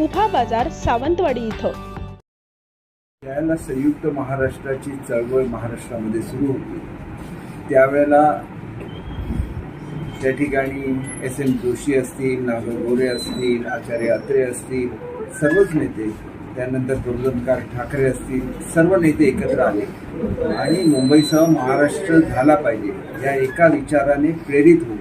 उभा बाजार सावंतवाडी इथं. त्यावेळेला संयुक्त महाराष्ट्राची चळवळ महाराष्ट्रामध्ये सुरू होती त्यावेळेला त्या ठिकाणी एस एम जोशी असतील नागो गोरे असतील आचार्य अत्रे असतील सर्वच नेते त्यानंतर प्रबोधनकार ठाकरे असतील सर्व नेते एकत्र आले. आणि मुंबईसह महाराष्ट्र झाला पाहिजे या एका विचाराने प्रेरित होऊन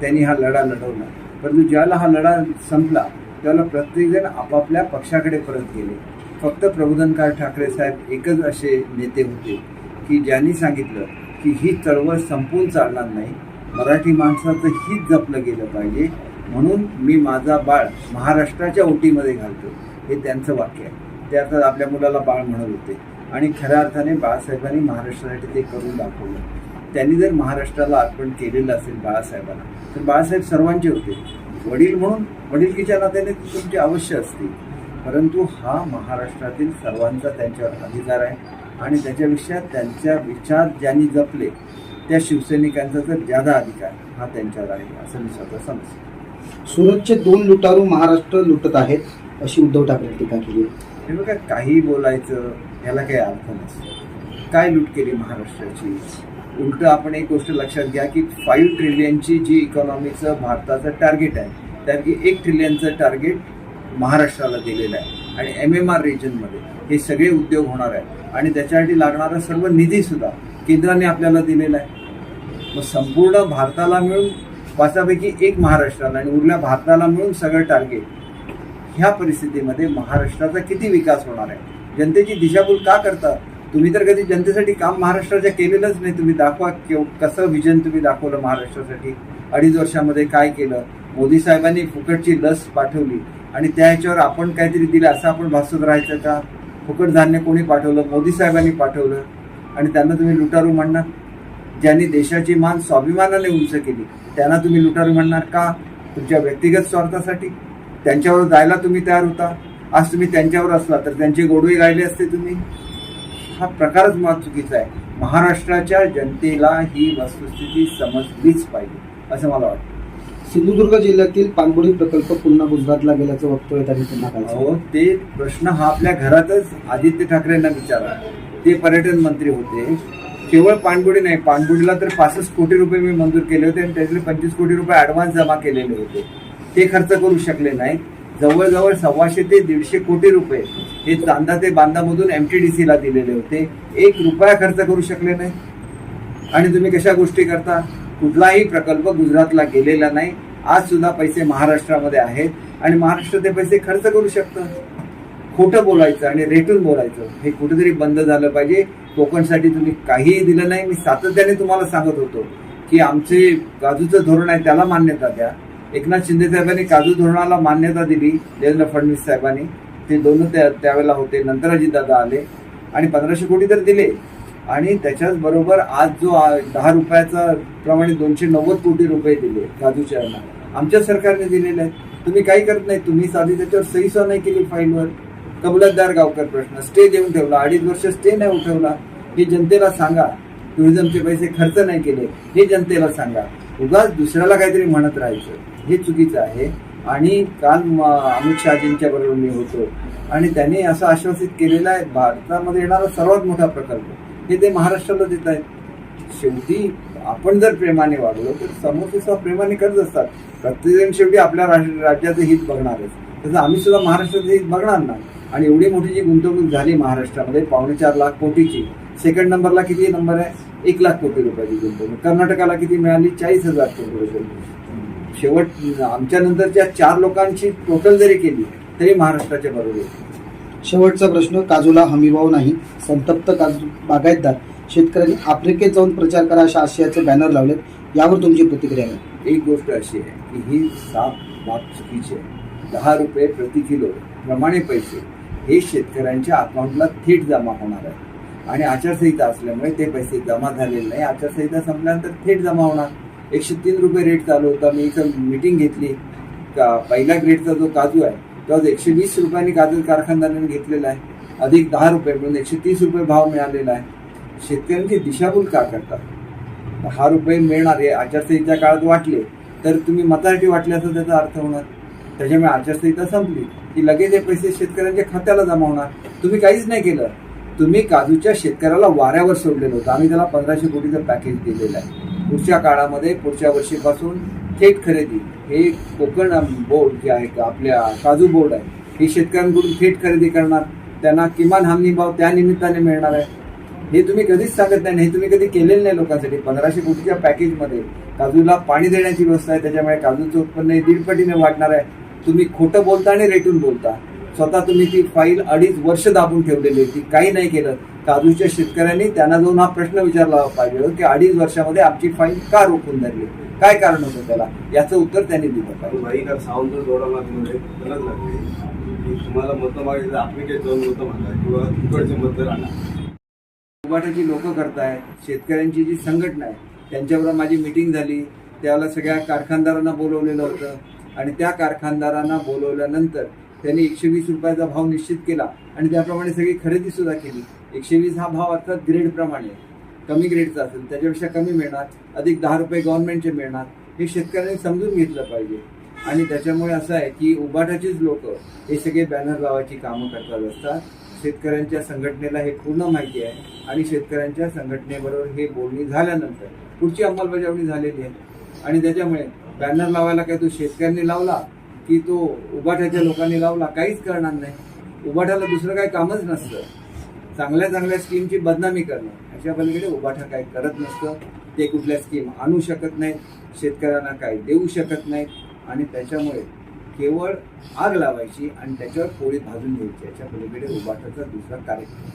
त्यांनी हा लढा लढवला. परंतु ज्याला हा लढा संपला त्याला प्रत्येकजण आपापल्या पक्षाकडे परत गेले. फक्त प्रबोधनकार ठाकरे साहेब एकच असे नेते होते की ज्यांनी सांगितलं की ही चळवळ संपून चालणार नाही. मराठी माणसाचं हित जपलं गेलं पाहिजे. म्हणून मी माझा बाळ महाराष्ट्राच्या ओटीमध्ये घालतो. हे त्यांचं वाक्य आहे. ते अर्थात आपल्या मुलाला बाळ म्हणत होते. आणि खऱ्या अर्थाने बाळासाहेबांनी महाराष्ट्रासाठी ते करून दाखवलं. त्यांनी जर महाराष्ट्राला अर्पण केलेलं असेल बाळासाहेबांना तर बाळासाहेब सर्वांचे होते. वडील म्हणून वडिलकीच्या नात्याने ती तुमची अवश्य असतील परंतु हा महाराष्ट्रातील सर्वांचा त्यांच्यावर अधिकार आहे आणि त्याच्यापेक्षा त्यांच्या विचार ज्यांनी जपले त्या शिवसैनिकांचा तर ज्यादा अधिकार हा त्यांच्यावर आहे असं मी स्वतः समजतो. सुरतचे दोन लुटारू महाराष्ट्र लुटत आहेत अशी उद्धव ठाकरे टीका केली. हे बघा काही बोलायचं याला काही अर्थ नसतो. काय लूट केली महाराष्ट्राची? उलट आपण एक गोष्ट लक्षात घ्या की फाईव्ह ट्रिलियनची जी इकॉनॉमीचं भारताचं टार्गेट आहे त्यापैकी एक ट्रिलियनचं टार्गेट महाराष्ट्राला दिलेलं आहे. आणि एम एम आर रिजनमध्ये हे सगळे उद्योग होणार आहे आणि त्याच्यासाठी लागणारा सर्व निधीसुद्धा केंद्राने आपल्याला दिलेला आहे. मग संपूर्ण भारताला मिळून पाचापैकी एक महाराष्ट्राला आणि उरल्या भारताला मिळून सगळं टार्गेट ह्या परिस्थितीमध्ये महाराष्ट्राचा किती विकास होणार आहे? जनतेची दिशाभूल का करता तुम्ही तर कधी जनतेसाठी काम महाराष्ट्राच्या केलेलंच नाही. तुम्ही दाखवा किंवा कसं विजन तुम्ही दाखवलं महाराष्ट्रासाठी? अडीच वर्षामध्ये काय केलं? मोदी साहेबांनी फुकटची लस पाठवली. आणि त्या ह्याच्यावर आपण काहीतरी दिलं असं आपण भासत राहायचं का? फुकट धान्य कोणी पाठवलं? मोदी साहेबांनी पाठवलं. आणि त्यांना तुम्ही लुटारू म्हणणार? ज्यांनी देशाची मान स्वाभिमानाने उंच केली त्यांना तुम्ही लुटारू म्हणणार का? तुमच्या व्यक्तिगत स्वार्थासाठी? त्यांच्यावर जायला तुम्ही तयार होता? आज तुम्ही त्यांच्यावर असला तर त्यांचे गोडवे गायले असते तुम्ही? हा प्रकारच मुळात चुकीचा आहे. महाराष्ट्राच्या जनतेला ही वस्तुस्थिती समजलीच पाहिजे असं मला वाटतं. सिंधुदुर्ग जिल्ह्यातील पाणबुडी प्रकल्प पुन्हा गुजरातला गेल्याचं वक्तव्य त्यांनी पुन्हा काल ते प्रश्न हा आपल्या घरातच आदित्य ठाकरेंना विचारा. ते पर्यटन मंत्री होते. केवळ पाणबुडी नाही पाणबुडीला तर पासष्ट कोटी रुपये मी मंजूर केले होते आणि त्यातले पंचवीस कोटी रुपये ऍडव्हान्स जमा केलेले होते. ते खर्च करू शकले नाहीत. जवळजवळ सव्वाशे ते दीडशे कोटी रुपये हे चांदा ते बांधामधून एम टी डी सीला दिलेले होते. एक रुपया खर्च करू शकले नाही आणि तुम्ही कशा गोष्टी करता? कुठलाही प्रकल्प गुजरातला गेलेला नाही. आज सुद्धा पैसे महाराष्ट्रामध्ये आहेत. आणि महाराष्ट्र ते पैसे खर्च करू शकतं. खोटं बोलायचं आणि रेटून बोलायचं हे कुठेतरी बंद झालं पाहिजे. कोकणसाठी तुम्ही काहीही दिलं नाही. मी सातत्याने तुम्हाला सांगत होतो की आमचे काजूचं धोरण आहे त्याला मान्यता द्या. एकनाथ शिंदे साहेबांनी काजू धोरणाला मान्यता दिली देवेंद्र फडणवीस साहेबांनी. ते दोन त्या त्यावेळेला होते. नंतर दादा आले. आणि पंधराशे कोटी तर दिले. आणि त्याच्याच बरोबर आज जो दहा रुपयाचा प्रमाणे दोनशे नव्वद कोटी रुपये दिले काजूच्या आमच्या सरकारने दिलेले आहेत. तुम्ही काही करत नाही. तुम्ही साधी त्याच्यावर सही सह नाही केली फाईलवर. कबलतदार गावकर प्रश्न. स्टे देऊन ठेवला. अडीच वर्ष स्टे नाही उठवला. हे जनतेला सांगा. टुरिझमचे पैसे खर्च नाही केले. हे जनतेला सांगा. उगाच दुसऱ्याला काहीतरी म्हणत राहायचं. हे चुकीचं आहे. आणि काल अमित शहाजींच्या बरोबर मी होतो. आणि त्यांनी असं आश्वासित केलेलं आहे. भारतामध्ये येणारा सर्वात मोठा प्रकल्प. हे ते महाराष्ट्राला देत आहेत. शेवटी आपण जर प्रेमाने वागलो तर समोसे सुद्धा प्रेमाने करत असतात. प्रत्येकजण शेवटी आपल्या राज- राज्याचं हित बघणारच तसं आम्ही सुद्धा महाराष्ट्राचं हित बघणार ना? आणि एवढी मोठी जी गुंतवणूक झाली महाराष्ट्रामध्ये पावणे चार लाख कोटीची. सेकंड नंबरला किती नंबर आहे? एक लाख कोटी रुपयाची गुंतवणूक. कर्नाटकाला किती मिळाली? चाळीस हजार कोटी रुपये शेवट आमच्यानंतरच्या चार लोकांची टोटल जरी केली तरी महाराष्ट्राच्या बरोबर. शेवटचा प्रश्न काजूला हमीभाव नाही संतप्त काजू बागायतदार शेतकऱ्यांनी आफ्रिकेत जाऊन प्रचार करा अशा आशयाचे बॅनर लावलेत. यावर तुमची प्रतिक्रिया आहे एक गोष्ट अशी आहे की ही साफ बाब चुकीची आहे. दहा रुपये प्रति किलो प्रमाणे पैसे हे शेतकऱ्यांच्या अकाउंटला थेट जमा होणार आहे. आणि आचारसंहिता असल्यामुळे ते पैसे जमा झालेले नाही. आचारसंहिता संपल्यानंतर थेट जमा होणार. एकशे तीन रुपये रेट चालू होता. मी इथं मीटिंग घेतली. का पहिल्या ग्रेडचा जो काजू आहे तो एकशे वीस रुपयांनी गाजर कारखानदारांनी घेतलेला आहे. अधिक दहा रुपये म्हणून एकशे तीस रुपये भाव मिळालेला आहे. शेतकऱ्यांची दिशाभूल का करतात हा रुपये मिळणार हे आचारसंहिता काळात वाटले तर तुम्ही मतासाठी वाटले असं त्याचा अर्थ होणार. त्याच्यामुळे आचारसंहिता संपली की लगेच हे पैसे शेतकऱ्यांच्या खात्याला जमा होणार. तुम्ही काहीच नाही केलं. तुम्ही काजूच्या शेतकऱ्याला वाऱ्यावर सोडलेलं होतं. आम्ही त्याला पंधराशे कोटीचं पॅकेज दिलेलं आहे. पुढच्या काळामध्ये पुढच्या वर्षीपासून थेट खरेदी. हे कोकण बोर्ड जे आहे का आपल्या काजू बोर्ड आहे हे शेतकऱ्यांकडून थेट खरेदी करणार. त्यांना किमान हमी भाव त्या निमित्ताने मिळणार आहे. हे तुम्ही कधीच सांगत नाही हे तुम्ही कधी केलेलं नाही लोकांसाठी. पंधराशे कोटीच्या पॅकेजमध्ये काजूला पाणी देण्याची व्यवस्था आहे. त्याच्यामुळे काजूचं उत्पन्न हे दीडपटीने वाढणार आहे. तुम्ही खोटं बोलता आणि रेटून बोलता. स्वतः तुम्ही ती फाईल अडीच वर्ष दाबून ठेवलेली ती काही नाही केलं. काजूच्या शेतकऱ्यांनी त्यांना जाऊन हा प्रश्न विचारला पाहिजे की अडीच वर्षामध्ये आमची फाईल का रोखून धरली? काय कारण होतं त्याला? याचं उत्तर त्यांनी दिलं पाहिजे. साऊंड तुम्हाला मतं मागायचं आफ्रिकेत जाऊन मतं मागा किंवा तिकडचे मतं राहणार उभाटाची लोक करतायत शेतकऱ्यांची जी संघटना आहे त्यांच्याबरोबर माझी मिटिंग झाली. त्यावेळेला सगळ्या कारखानदारांना बोलवलेलं होतं. आणि त्या कारखानदारांना बोलवल्यानंतर त्यांनी एकशे वीस रुपयाचा भाव निश्चित केला. आणि त्याप्रमाणे सगळी खरेदी सुद्धा केली. एकशे वीस हा भाव अर्थात ग्रेडप्रमाणे आहे. कमी ग्रेडचा असेल त्याच्यापेक्षा कमी मिळणार. अधिक दहा रुपये गव्हर्नमेंटचे मिळणार. हे शेतकऱ्यांनी समजून घेतलं पाहिजे. आणि त्याच्यामुळे असं आहे की उभाटाचीच लोक हे सगळे बॅनर लावायची कामं करतात असतात. शेतकऱ्यांच्या संघटनेला हे पूर्ण माहिती आहे. आणि शेतकऱ्यांच्या संघटनेबरोबर हे बोलणी झाल्यानंतर पुढची अंमलबजावणी झालेली आहे. आणि त्याच्यामुळे बॅनर लावायला काय तो शेतकऱ्यांनी लावला की तो उभाट्याच्या लोकांनी लावला काहीच करणार नाही. उभाट्याला दुसरं काही कामच नसतं. चांगल्या चांगल्या स्कीमची बदनामी करणं. अशा पलीकडे उभाठा काही करत नसतं. ते कुठल्या स्कीम आणू शकत नाहीत शेतकऱ्यांना काही देऊ शकत नाहीत. आणि त्याच्यामुळे केवळ आग लावायची आणि त्याच्यावर पोळी भाजून घ्यायची. याच्या पलीकडे उभाटाचा दुसरा कार्यक्रम.